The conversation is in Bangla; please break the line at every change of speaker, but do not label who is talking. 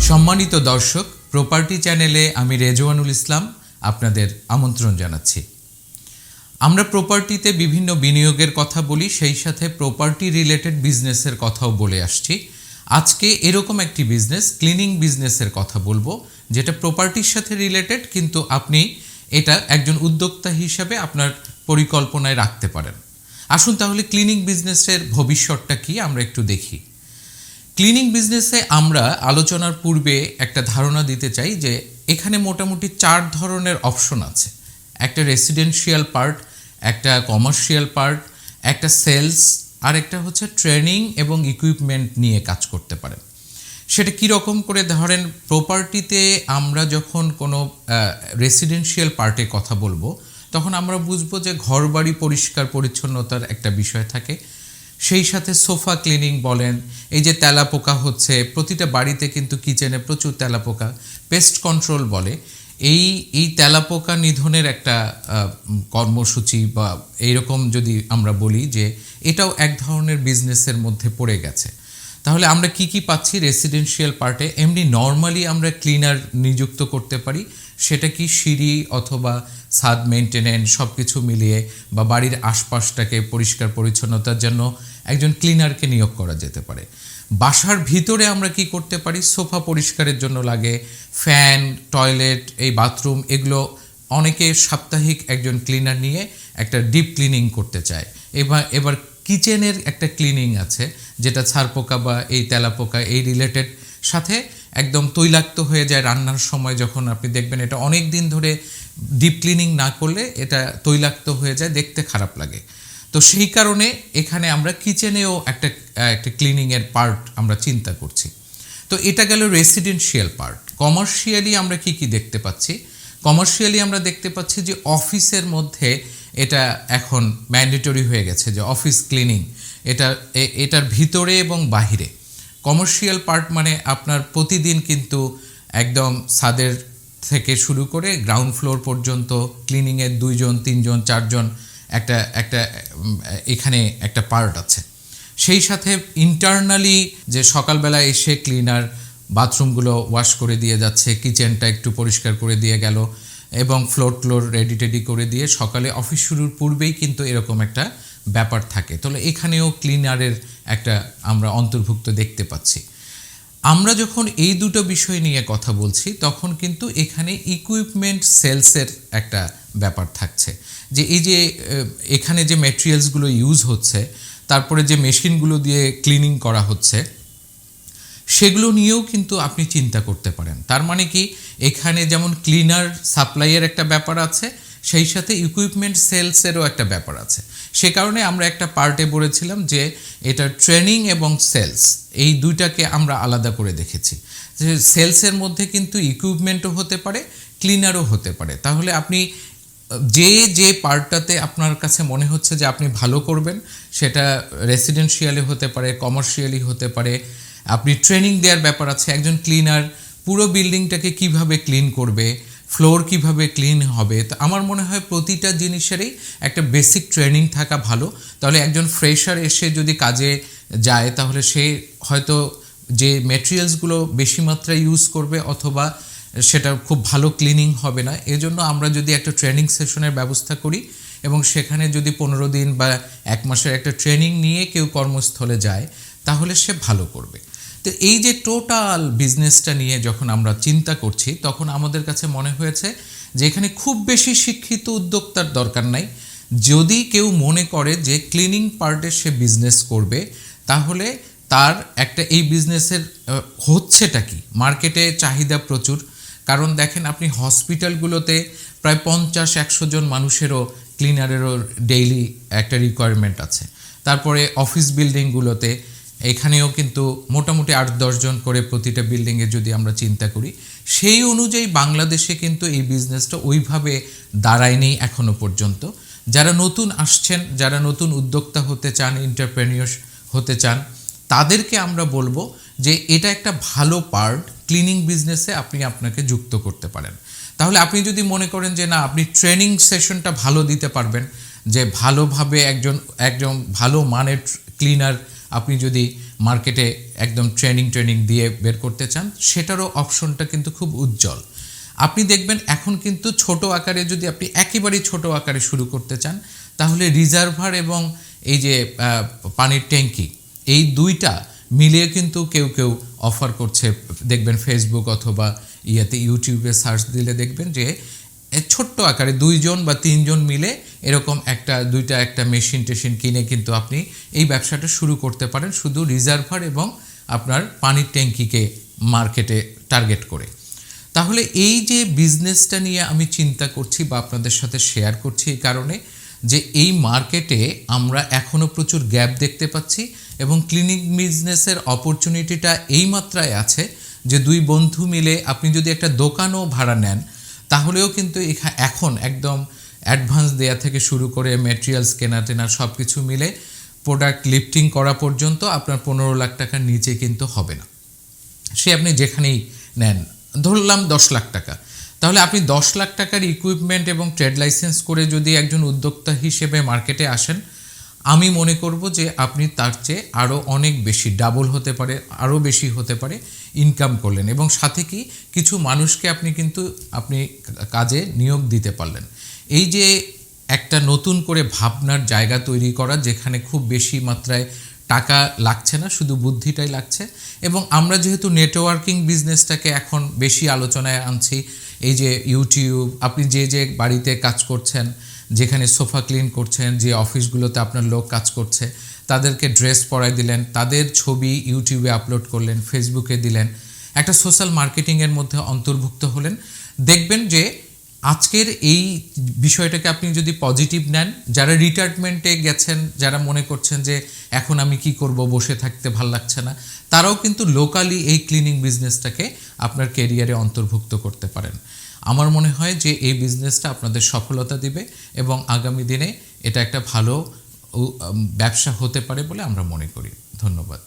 সম্মানিত দর্শক প্রপার্টি চ্যানেলে আমি রেজওয়ানুল ইসলাম আপনাদের আমন্ত্রণ জানাচ্ছি। আমরা প্রপার্টিতে বিভিন্ন বিনিয়োগের কথা বলি, সেই সাথে প্রপার্টি রিলেটেড বিজনেসের কথাও বলে আসছি। আজকে এরকম একটি বিজনেস ক্লিনিং বিজনেসের কথা বলব, যেটা প্রপার্টির সাথে রিলেটেড কিন্তু আপনি এটা একজন উদ্যোক্তা হিসাবে আপনার পরিকল্পনায় রাখতে পারেন। আসুন তাহলে ক্লিনিং বিজনেসের ভবিষ্যৎটা কি, আমরা একটু দেখি। ক্লিনিং বিজনেসে আমরা আলোচনার পূর্বে একটা ধারণা দিতে চাই যে এখানে মোটামুটি চার ধরনের অপশন আছে। একটা রেসিডেন্সিয়াল পার্ট একটা কমার্শিয়াল পার্ট একটা সেলস আর একটা হচ্ছে ট্রেনিং এবং ইকুইপমেন্ট নিয়ে কাজ করতে পারেন। সেটা কী রকম করে ধরেন প্রপার্টিতে আমরা যখন কোনো রেসিডেন্সিয়াল পার্টে কথা বলব, তখন আমরা বুঝব যে ঘরবাড়ি পরিষ্কার পরিচ্ছন্নতার একটা বিষয় থাকে। সেই সাথে সোফা ক্লিনিং বলেন। এই যে তেলাপোকা হচ্ছে, প্রতিটা বাড়িতে কিন্তু কিচেনে প্রচুর তেলাপোকা পেস্ট কন্ট্রোল বলে। এই এই তেলাপোকা নিধনের একটা কর্মসূচি বা এইরকম যদি আমরা বলি যে, এটাও এক ধরনের বিজনেসের মধ্যে পড়ে গেছে। তাহলে আমরা কি কি পাচ্ছি রেসিডেন্সিয়াল পার্টে এমনি নর্মালি আমরা ক্লিনার নিযুক্ত করতে পারি। সেটা কি সিঁড়ি অথবা ছাদ মেনটেনেন্স সব কিছু মিলিয়ে বা বাড়ির আশপাশটাকে পরিষ্কার পরিচ্ছন্নতার জন্য একজন ক্লিনারকে নিয়োগ করা যেতে পারে। বাসার ভিতরে আমরা কি করতে পারি? সোফা পরিষ্কারের জন্য লাগে ফ্যান, টয়লেট, এই বাথরুম এগুলো অনেকে সাপ্তাহিক একজন ক্লিনার নিয়ে একটা ডিপ ক্লিনিং করতে চায়। এবার এবার কিচেনের একটা ক্লিনিং আছে যেটা ছারপোকা বা এই তেলাপোকা এই রিলেটেড সাথে একদম তৈলাক্ত হয়ে যায় রান্নার সময় যখন আপনি দেখবেন এটা অনেক দিন ধরে ডিপ ক্লিনিং না করলে এটা তৈলাক্ত হয়ে যায়, দেখতে খারাপ লাগে। তো সেই কারণে এখানে আমরা কিচেনেও একটা একটা ক্লিনিংয়ের পার্ট আমরা চিন্তা করছি। তো এটা গেল রেসিডেন্সিয়াল পার্ট কমার্শিয়ালি আমরা কি কি দেখতে পাচ্ছি? কমার্শিয়ালি আমরা দেখতে পাচ্ছি যে অফিসের মধ্যে এটা এখন ম্যান্ডেটরি হয়ে গেছে যে অফিস ক্লিনিং এটা এটার ভিতরে এবং বাহিরে। কমার্শিয়াল পার্ট মানে আপনার প্রতিদিন কিন্তু একদম ছাদের থেকে শুরু করে গ্রাউন্ড ফ্লোর পর্যন্ত ক্লিনিংয়ের দুইজন, তিনজন, চারজন একটা একটা এখানে একটা পার্ট আছে। সেই সাথে ইন্টারনালি যে সকালবেলা এসে ক্লিনার বাথরুমগুলো ওয়াশ করে দিয়ে যাচ্ছে কিচেনটা একটু পরিষ্কার করে দিয়ে গেল এবং ফ্লোর ট্লোর রেডি টেডি করে দিয়ে সকালে অফিস শুরুর পূর্বেই কিন্তু এরকম একটা ব্যাপার থাকে। তাহলে এখানেও ক্লিনারের একটা আমরা অন্তর্ভুক্ত দেখতে পাচ্ছি। আমরা যখন এই দুটো বিষয় নিয়ে কথা বলছি, তখন কিন্তু এখানে ইকুইপমেন্ট সেলসের একটা ব্যাপার থাকছে। যে এই যে এখানে যে মেটেরিয়ালসগুলো ইউজ হচ্ছে, তারপরে যে মেশিনগুলো দিয়ে ক্লিনিং করা হচ্ছে, সেগুলো নিয়েও কিন্তু আপনি চিন্তা করতে পারেন। তার মানে কি, এখানে যেমন ক্লিনার সাপ্লাইয়ের একটা ব্যাপার আছে, সেই সাথে ইকুইপমেন্ট সেলসেরও একটা ব্যাপার আছে। সে কারণে আমরা একটা পার্টে বলেছিলাম যে এটা ট্রেনিং এবং সেলস, এই দুইটাকে আমরা আলাদা করে দেখেছি। সেলসের মধ্যে কিন্তু ইকুইপমেন্টও হতে পারে, ক্লিনারও হতে পারে। তাহলে আপনি, যে যে পার্টটাতে আপনার কাছে মনে হচ্ছে যে আপনি ভালো করবেন, সেটা রেসিডেন্সিয়ালি হতে পারে, কমার্শিয়ালি হতে পারে, আপনি ট্রেনিং দেওয়ার ব্যাপার আছে, একজন ক্লিনার পুরো বিল্ডিংটাকে কীভাবে ক্লিন করবে ফ্লোর কীভাবে ক্লিন হবে? তো আমার মনে হয় প্রতিটা জিনিসেরই একটা বেসিক ট্রেনিং থাকা ভালো। তাহলে একজন ফ্রেশার এসে যদি কাজে যায়, তাহলে সে হয়তো যে মেটেরিয়ালসগুলো বেশি মাত্রায় ইউজ করবে অথবা সেটা খুব ভালো ক্লিনিং হবে না। এজন্য আমরা যদি একটা ট্রেনিং সেশনের ব্যবস্থা করি এবং সেখানে যদি পনেরো দিন বা এক মাসের একটা ট্রেনিং নিয়ে কেউ কর্মস্থলে যায়, তাহলে সে ভালো করবে। তো এই যে টোটাল বিজনেসটা নিয়ে যখন আমরা চিন্তা করছি, তখন আমাদের কাছে মনে হয়েছে যে এখানে খুব বেশি শিক্ষিত উদ্যোক্তার দরকার নাই। যদি কেউ মনে করে যে ক্লিনিং পার্টে সে বিজনেস করবে, তাহলে তার একটা এই বিজনেসের হচ্ছেটা কি? মার্কেটে চাহিদা প্রচুর। কারণ দেখেন আপনি হসপিটালগুলোতে প্রায় পঞ্চাশ, একশো জন মানুষেরও ক্লিনারেরও ডেইলি একটা রিকোয়ারমেন্ট আছে। তারপরে অফিস বিল্ডিংগুলোতে এখানেও কিন্তু মোটামুটি আট দশজন করে প্রতিটা বিল্ডিংয়ে যদি আমরা চিন্তা করি, সেই অনুযায়ী বাংলাদেশে কিন্তু এই বিজনেসটা ওইভাবে দাঁড়ায়নি এখনও পর্যন্ত। যারা নতুন আসছেন, যারা নতুন উদ্যোক্তা হতে চান এন্টারপ্রেনিয়র হতে চান, তাদেরকে আমরা বলব যে এটা একটা ভালো পার্ট ক্লিনিং বিজনেসে আপনি আপনাকে যুক্ত করতে পারেন। তাহলে আপনি যদি মনে করেন যে না, আপনি ট্রেনিং সেশনটা ভালো দিতে পারবেন, যে ভালোভাবে একজন একজন ভালো মানের ক্লিনার আপনি যদি মার্কেটে একদম ট্রেনিং ট্রেনিং দিয়ে বের করতে চান, সেটারও অপশনটা কিন্তু খুব উজ্জ্বল। আপনি দেখবেন এখন কিন্তু ছোট আকারে যদি আপনি একেবারেই ছোট আকারে শুরু করতে চান, তাহলে রিজার্ভার এবং এই যে পানির ট্যাঙ্কি, এই দুইটা মিলিয়ে কিন্তু কেউ কেউ অফার করছে। দেখবেন ফেসবুক অথবা ইয়েতে ইউটিউবে সার্চ দিলে দেখবেন যে ছোট্ট আকারে দুইজন বা তিনজন মিলে এরকম একটা, দুইটা একটা মেশিন টেশিন কিনে কিন্তু আপনি এই ব্যবসাটা শুরু করতে পারেন শুধু রিজার্ভার এবং আপনার পানির ট্যাঙ্কিকে মার্কেটে টার্গেট করে। তাহলে এই যে বিজনেসটা নিয়ে আমি চিন্তা করছি বা আপনাদের সাথে শেয়ার করছি এই কারণে যে এই মার্কেটে আমরা এখনও প্রচুর গ্যাপ দেখতে পাচ্ছি এবং ক্লিনিক বিজনেসের অপরচুনিটিটা এই মাত্রায় আছে যে দুই বন্ধু মিলে আপনি যদি একটা দোকানও ভাড়া নেন তাহলেও কিন্তু এখা- এখন একদম অ্যাডভান্স দেয়া থেকে শুরু করে মেটেরিয়ালস কেনা টেনা সব কিছু মিলে প্রোডাক্ট লিফটিং করা পর্যন্ত আপনার পনেরো লাখ টাকার নিচে কিন্তু হবে না। সে আপনি যেখানেই নেন, ধরলাম দশ লাখ টাকা। তাহলে আপনি দশ লাখ টাকার ইকুইপমেন্ট এবং ট্রেড লাইসেন্স করে যদি একজন উদ্যোক্তা হিসেবে মার্কেটে আসেন আমি মনে করব যে আপনি তার চেয়ে আরও অনেক বেশি ডাবল হতে পারে আরও বেশি হতে পারে ইনকাম করলেন এবং সাথে কি কিছু মানুষকে আপনি কিন্তু আপনি কাজে নিয়োগ দিতে পারলেন। এই যে একটা নতুন করে ভাবনার জায়গা তৈরি করা যেখানে খুব বেশি মাত্রায় টাকা লাগছে না, শুধু বুদ্ধিটাই লাগছে এবং আমরা যেহেতু নেটওয়ার্কিং বিজনেসটাকে এখন বেশি আলোচনায় আনছি, এই যে ইউটিউব আপনি যে যে বাড়িতে কাজ করছেন যেখানে সোফা ক্লিন করছেন, যে অফিসগুলোতে আপনার লোক কাজ করছে, তাদেরকে ড্রেস পরাই দিলেন, তাদের ছবি ইউটিউবে আপলোড করলেন, ফেসবুকে দিলেন। একটা সোশ্যাল মার্কেটিংয়ের মধ্যে অন্তর্ভুক্ত হলেন। দেখবেন যে আজকের এই বিষয়টাকে আপনি যদি পজিটিভ নেন, যারা রিটায়ারমেন্টে গেছেন, যারা মনে করছেন যে এখন আমি কি করব, বসে থাকতে ভালো লাগছে না, তারাও কিন্তু লোকালি এই ক্লিনিং বিজনেসটাকে আপনার কেরিয়ারে অন্তর্ভুক্ত করতে পারেন। আমার মনে হয় যে এই বিজনেসটা আপনাদের সফলতা দিবে এবং আগামী দিনে এটা একটা ভালো ব্যবসা হতে পারে বলে আমরা মনে করি। ধন্যবাদ।